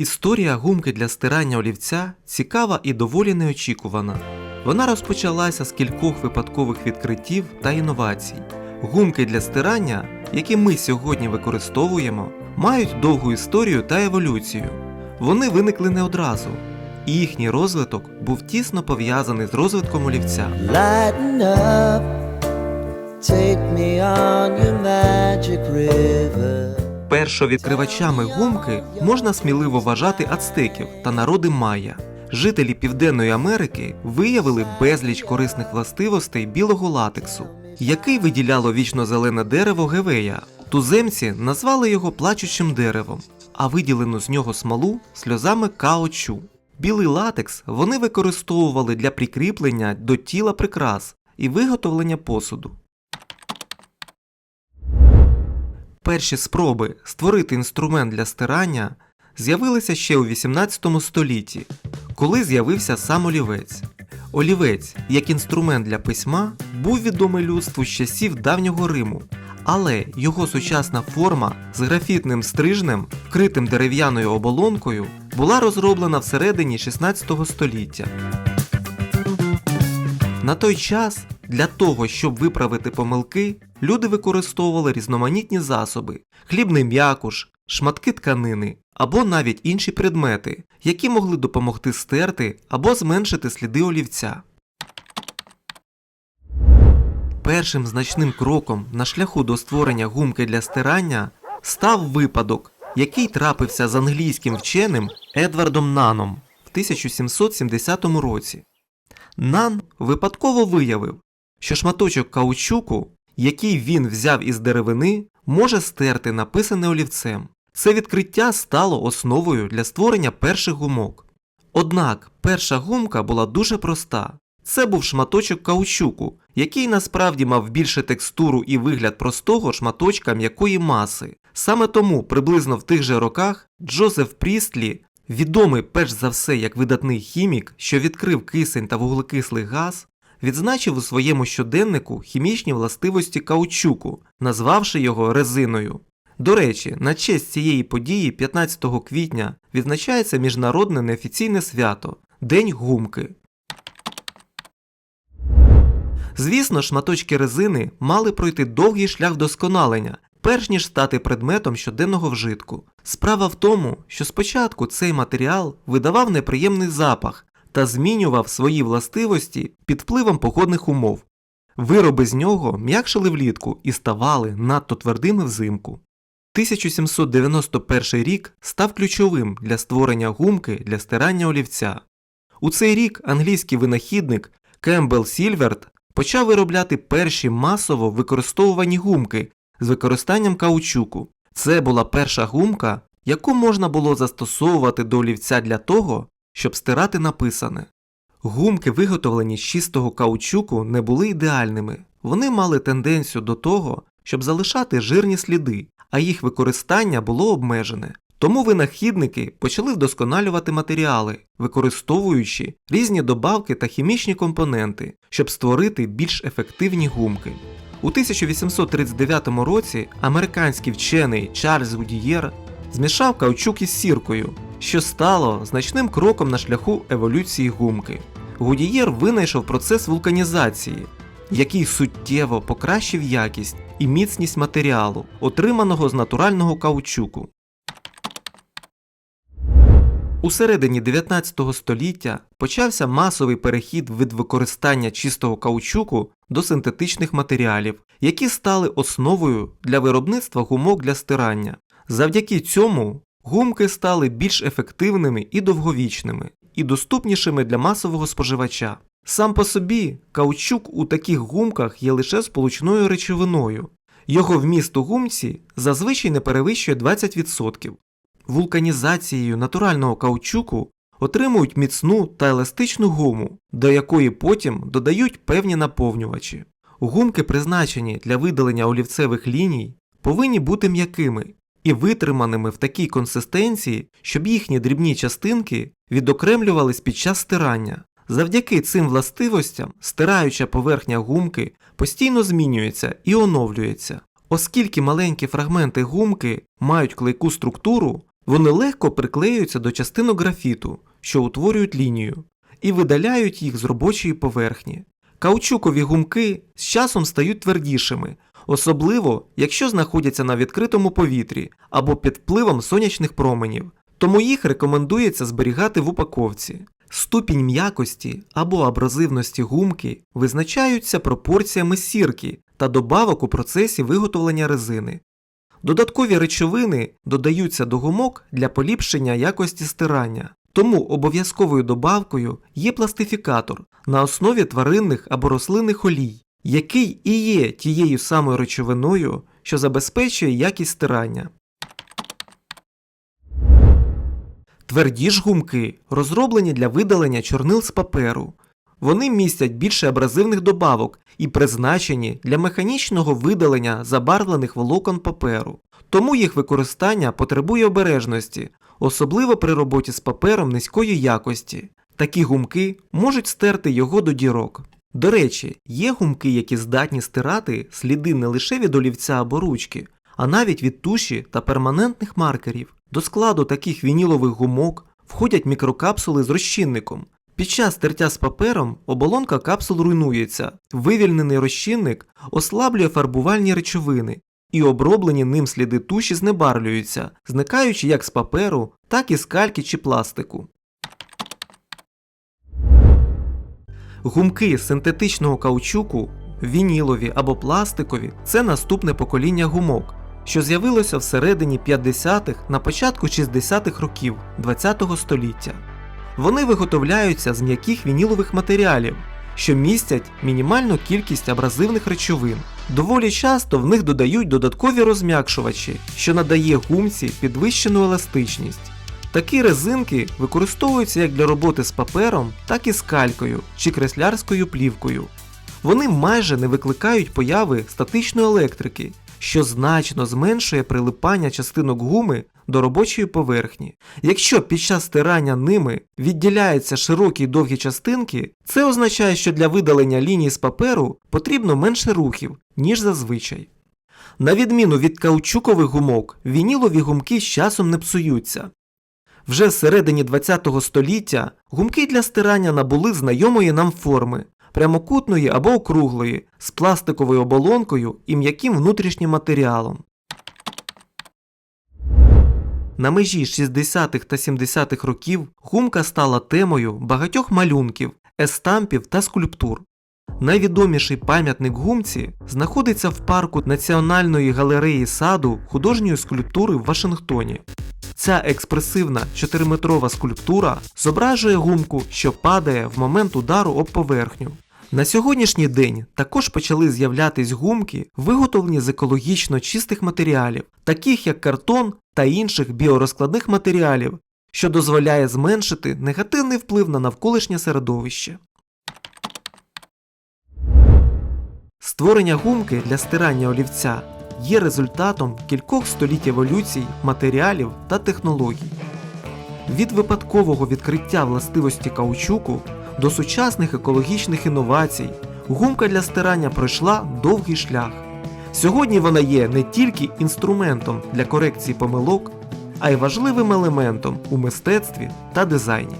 Історія гумки для стирання олівця цікава і доволі неочікувана. Вона розпочалася з кількох випадкових відкриттів та інновацій. Гумки для стирання, які ми сьогодні використовуємо, мають довгу історію та еволюцію. Вони виникли не одразу, і їхній розвиток був тісно пов'язаний з розвитком олівця. Take me on your magic river. Першовідкривачами гумки можна сміливо вважати ацтеків та народи майя. Жителі Південної Америки виявили безліч корисних властивостей білого латексу, який виділяло вічно-зелене дерево гевея. Туземці назвали його плачучим деревом, а виділену з нього смолу сльозами каочу. Білий латекс вони використовували для прикріплення до тіла прикрас і виготовлення посуду. Перші спроби створити інструмент для стирання з'явилися ще у 18 столітті, коли з'явився сам олівець. Олівець, як інструмент для письма, був відомий людству з часів давнього Риму, але його сучасна форма з графітним стрижнем, вкритим дерев'яною оболонкою, була розроблена всередині 16 століття. На той час для того, щоб виправити помилки, люди використовували різноманітні засоби: хлібний м'якуш, шматки тканини або навіть інші предмети, які могли допомогти стерти або зменшити сліди олівця. Першим значним кроком на шляху до створення гумки для стирання став випадок, який трапився з англійським вченим Едвардом Наном в 1770 році. Нан випадково виявив, що шматочок каучуку, який він взяв із деревини, може стерти написане олівцем. Це відкриття стало основою для створення перших гумок. Однак перша гумка була дуже проста. Це був шматочок каучуку, який насправді мав більше текстуру і вигляд простого шматочка м'якої маси. Саме тому приблизно в тих же роках Джозеф Прістлі, відомий перш за все як видатний хімік, що відкрив кисень та вуглекислий газ, відзначив у своєму щоденнику хімічні властивості каучуку, назвавши його резиною. До речі, на честь цієї події 15 квітня відзначається міжнародне неофіційне свято День гумки. Звісно, шматочки резини мали пройти довгий шлях вдосконалення, перш ніж стати предметом щоденного вжитку. Справа в тому, що спочатку цей матеріал видавав неприємний запах та змінював свої властивості під впливом погодних умов. Вироби з нього м'якшили влітку і ставали надто твердими взимку. 1791 рік став ключовим для створення гумки для стирання олівця. У цей рік англійський винахідник Кембл Сільверт почав виробляти перші масово використовувані гумки з використанням каучуку. Це була перша гумка, яку можна було застосовувати до олівця для того, щоб стирати написане. Гумки, виготовлені з чистого каучуку, не були ідеальними. Вони мали тенденцію до того, щоб залишати жирні сліди, а їх використання було обмежене. Тому винахідники почали вдосконалювати матеріали, використовуючи різні добавки та хімічні компоненти, щоб створити більш ефективні гумки. У 1839 році американський вчений Чарльз Гудієр змішав каучук із сіркою, що стало значним кроком на шляху еволюції гумки. Гудієр винайшов процес вулканізації, який суттєво покращив якість і міцність матеріалу, отриманого з натурального каучуку. У середині 19 століття почався масовий перехід від використання чистого каучуку до синтетичних матеріалів, які стали основою для виробництва гумок для стирання. Завдяки цьому гумки стали більш ефективними і довговічними, і доступнішими для масового споживача. Сам по собі каучук у таких гумках є лише сполучною речовиною. Його вміст у гумці зазвичай не перевищує 20%. Вулканізацією натурального каучуку отримують міцну та еластичну гуму, до якої потім додають певні наповнювачі. Гумки, призначені для видалення олівцевих ліній, повинні бути м'якими і витриманими в такій консистенції, щоб їхні дрібні частинки відокремлювались під час стирання. Завдяки цим властивостям стираюча поверхня гумки постійно змінюється і оновлюється. Оскільки маленькі фрагменти гумки мають клейку структуру, Вони легко приклеюються до частинок графіту, що утворюють лінію, і видаляють їх з робочої поверхні. Каучукові гумки з часом стають твердішими, особливо якщо знаходяться на відкритому повітрі або під впливом сонячних променів, тому їх рекомендується зберігати в упаковці. Ступінь м'якості або абразивності гумки визначаються пропорціями сірки та добавок у процесі виготовлення резини. Додаткові речовини додаються до гумок для поліпшення якості стирання, тому обов'язковою добавкою є пластифікатор на основі тваринних або рослинних олій, який і є тією самою речовиною, що забезпечує якість стирання. Тверді ж гумки розроблені для видалення чорнил з паперу. Вони містять більше абразивних добавок і призначені для механічного видалення забарвлених волокон паперу. Тому їх використання потребує обережності, особливо при роботі з папером низької якості. Такі гумки можуть стерти його до дірок. До речі, є гумки, які здатні стирати сліди не лише від олівця або ручки, а навіть від туші та перманентних маркерів. До складу таких вінілових гумок входять мікрокапсули з розчинником. Під час тертя з папером оболонка капсул руйнується, вивільнений розчинник ослаблює фарбувальні речовини, і оброблені ним сліди туші знебарлюються, зникаючи як з паперу, так і з кальки чи пластику. Гумки синтетичного каучуку, вінілові або пластикові це наступне покоління гумок, що з'явилося всередині 50-х на початку 60-х років ХХ століття. Вони виготовляються з м'яких вінілових матеріалів, що містять мінімальну кількість абразивних речовин. Доволі часто в них додають додаткові розм'якшувачі, що надає гумці підвищену еластичність. Такі резинки використовуються як для роботи з папером, так і з калькою чи креслярською плівкою. Вони майже не викликають появи статичної електрики, що значно зменшує прилипання частинок гуми до робочої поверхні. Якщо під час стирання ними відділяються широкі й довгі частинки, це означає, що для видалення ліній з паперу потрібно менше рухів, ніж зазвичай. На відміну від каучукових гумок, вінілові гумки з часом не псуються. Вже всередині ХХ століття гумки для стирання набули знайомої нам форми прямокутної або округлої, з пластиковою оболонкою і м'яким внутрішнім матеріалом. На межі 60-х та 70-х років гумка стала темою багатьох малюнків, естампів та скульптур. Найвідоміший пам'ятник гумці знаходиться в парку Національної галереї саду художньої скульптури в Вашингтоні. Ця експресивна 4-метрова скульптура зображує гумку, що падає в момент удару об поверхню. На сьогоднішній день також почали з'являтись гумки, виготовлені з екологічно чистих матеріалів, таких як картон та інших біорозкладних матеріалів, що дозволяє зменшити негативний вплив на навколишнє середовище. Створення гумки для стирання олівця є результатом кількох століть еволюцій, матеріалів та технологій. Від випадкового відкриття властивості каучуку до сучасних екологічних інновацій гумка для стирання пройшла довгий шлях. Сьогодні вона є не тільки інструментом для корекції помилок, а й важливим елементом у мистецтві та дизайні.